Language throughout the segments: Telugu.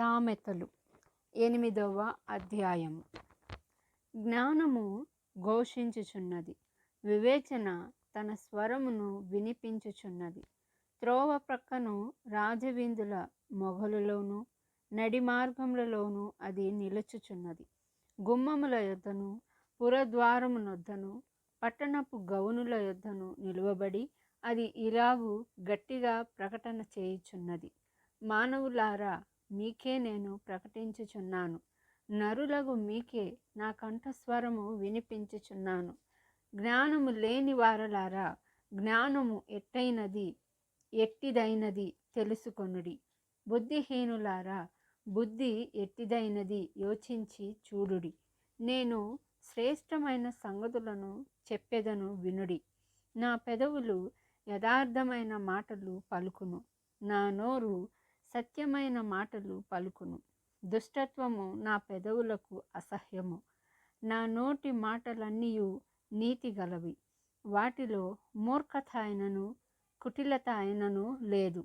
సామెతలు. ఎనిమిదవ అధ్యాయము. జ్ఞానము ఘోషించుచున్నది. వివేచన తన స్వరమును వినిపించుచున్నది. త్రోవ ప్రక్కను రాజవిందుల మొఘలులోను నడి మార్గములలోను అది నిలుచుచున్నది. గుమ్మముల యొద్దను పురద్వారమునొద్దను పట్టణపు గౌనుల యొద్దను నిలువబడి అది ఇలాగు గట్టిగా ప్రకటన చేయుచున్నది. మానవులారా మీకే నేను ప్రకటించుచున్నాను. నరులగు మీకే నా కంఠస్వరము వినిపించుచున్నాను. జ్ఞానము లేని వారలారా జ్ఞానము ఎట్టైనది ఎట్టిదైనది తెలుసుకొనుడి. బుద్ధిహీనులారా బుద్ధి ఎట్టిదైనది యోచించి చూడుడి. నేను శ్రేష్టమైన సంగతులను చెప్పెదను వినుడి. నా పెదవులు యథార్థమైన మాటలు పలుకును. నా నోరు సత్యమైన మాటలు పలుకును. దుష్టత్వము నా పెదవులకు అసహ్యము. నా నోటి మాటలన్నీ నీతి గలవి. వాటిలో మూర్ఖత అయినను కుటిలత అయినను లేదు.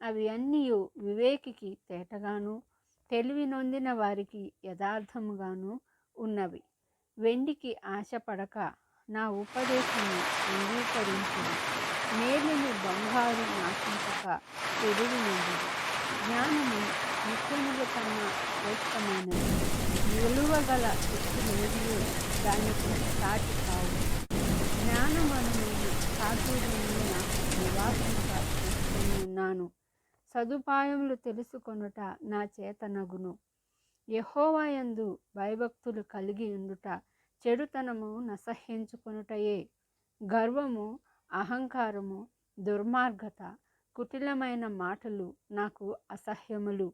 అవి అన్నీ వివేకికి తేటగాను తెలివి నొందిన వారికి యథార్థముగాను ఉన్నవి. వెండికి ఆశపడక నా ఉపదేశము అంగీకరించు మేలుని బంగారు నాశించక తెలివి నుండి నిత్యముల కన్నా శ్రేష్టమైనది నిలువగల శక్తులు దానికి సాటి కావు జ్ఞానమను నేను సాధువున నివాసముగా చేసుకుని ఉన్నాను సదుపాయములు తెలుసుకొనుట నా చేతనగును యహోవాయందు భయభక్తులు కలిగి ఉండుట చెడుతనము నసహించుకొనుటయే. గర్వము అహంకారము దుర్మార్గత కుటిలమైన మాటలు నాకు అసహ్యములు.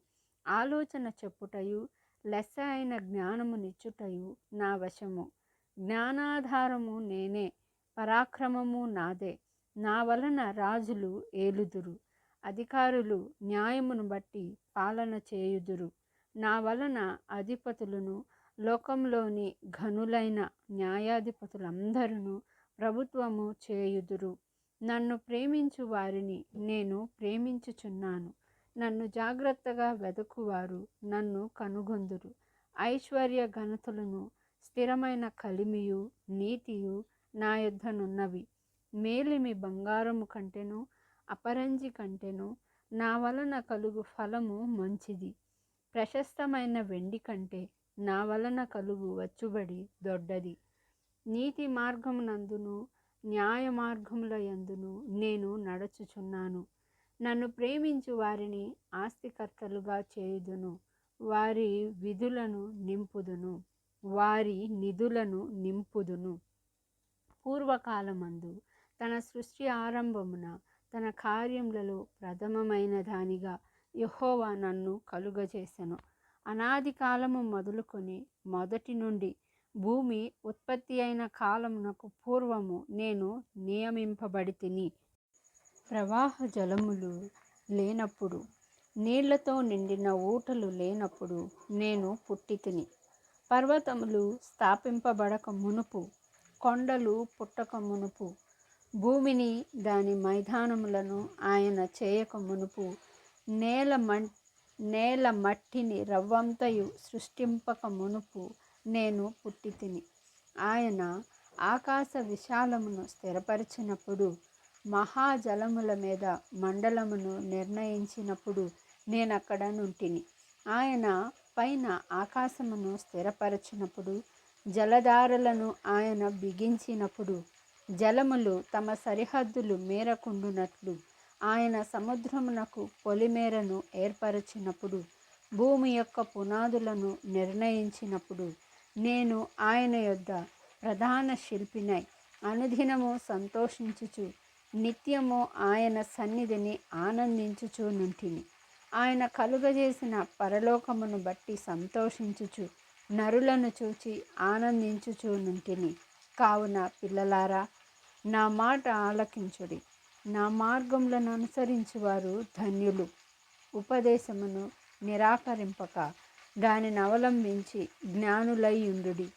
ఆలోచన చెప్పుటయు లెస్స అయిన జ్ఞానము నిచ్చుటయు నా వశము. జ్ఞానాధారము నేనే పరాక్రమము నాదే. నా వలన రాజులు ఏలుదురు. అధికారులు న్యాయమును బట్టి పాలన చేయుదురు. నా వలన అధిపతులను లోకంలోని ఘనులైన న్యాయాధిపతులందరూ ప్రభుత్వము చేయుదురు. నన్ను ప్రేమించు వారిని నేను ప్రేమించుచున్నాను. నన్ను జాగ్రత్తగా వెదకువారు నన్ను కనుగొందురు. ఐశ్వర్య ఘనతలను స్థిరమైన కలిమియు నీతియు నా యొద్దనున్నవి మేలిమి బంగారము కంటెను అపరంజి కంటెను నా వలన కలుగు ఫలము మంచిది. ప్రశస్తమైన వెండి కంటే నా వలన కలుగు వచ్చుబడి దొడ్డది. నీతి మార్గమునందును న్యాయ మార్గముల యందును నేను నడుచుచున్నాను. నన్ను ప్రేమించు వారిని ఆస్తికర్తలుగా చేయుదును. వారి విధులను నింపుదును. వారి నిధులను నింపుదును. పూర్వకాలమందు తన సృష్టి ఆరంభమున తన కార్యములలో ప్రథమమైన దానిగా యహోవా నన్ను కలుగజేసెను. అనాది కాలము మొదలుకొని మొదటి నుండి భూమి ఉత్పత్తి అయిన కాలమునకు పూర్వము నేను నియమింపబడి తిని ప్రవాహ జలములు లేనప్పుడు నీళ్ళతో నిండిన ఊటలు లేనప్పుడు నేను పుట్టితిని. పర్వతములు స్థాపింపబడక మునుపు కొండలు పుట్టక మునుపు భూమిని దాని మైదానములను ఆయన చేయక మునుపు నేల మం నేల మట్టిని రవ్వంతయు సృష్టింపక మునుపు నేను పుట్టితిని. ఆయన ఆకాశ విశాలమును స్థిరపరిచినప్పుడు మహాజలముల మీద మండలమును నిర్ణయించినప్పుడు నేను అక్కడ నుంటిని. ఆయన పైన ఆకాశమును స్థిరపరచినప్పుడు జలధారలను ఆయన బిగించినప్పుడు జలములు తమ సరిహద్దులు మేరకుండునట్లు ఆయన సముద్రమునకు పొలిమేరను ఏర్పరచినప్పుడు భూమి యొక్క పునాదులను నిర్ణయించినప్పుడు నేను ఆయన యొద్ద ప్రధాన శిల్పినై అనుదినము సంతోషించుచు నిత్యము ఆయన సన్నిధిని ఆనందించుచూనుంటిని ఆయన కలుగజేసిన పరలోకమును బట్టి సంతోషించుచు నరులను చూచి ఆనందించుచూనుంటిని కావున పిల్లలారా నా మాట ఆలకించుడి. నా మార్గములను అనుసరించి వారు ధన్యులు. ఉపదేశమును నిరాకరింపక దానిని అవలంబించి జ్ఞానులై ఉండుడి.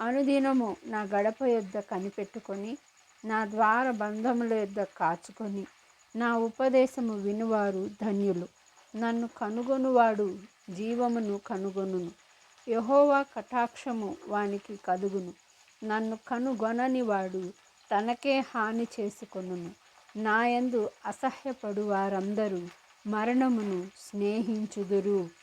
అనుదినము నా గడప యొద్ద కనిపెట్టుకొని నా ద్వార బంధముల యొద్ద కాచుకొని నా ఉపదేశము వినువారు ధన్యులు. నన్ను కనుగొనువాడు జీవమును కనుగొనును. యహోవా కటాక్షము వానికి కలుగును నన్ను కనుగొనని వాడు తనకే హాని చేసుకొనును. నాయందు అసహ్యపడు వారందరూ మరణమును స్నేహించుదురు.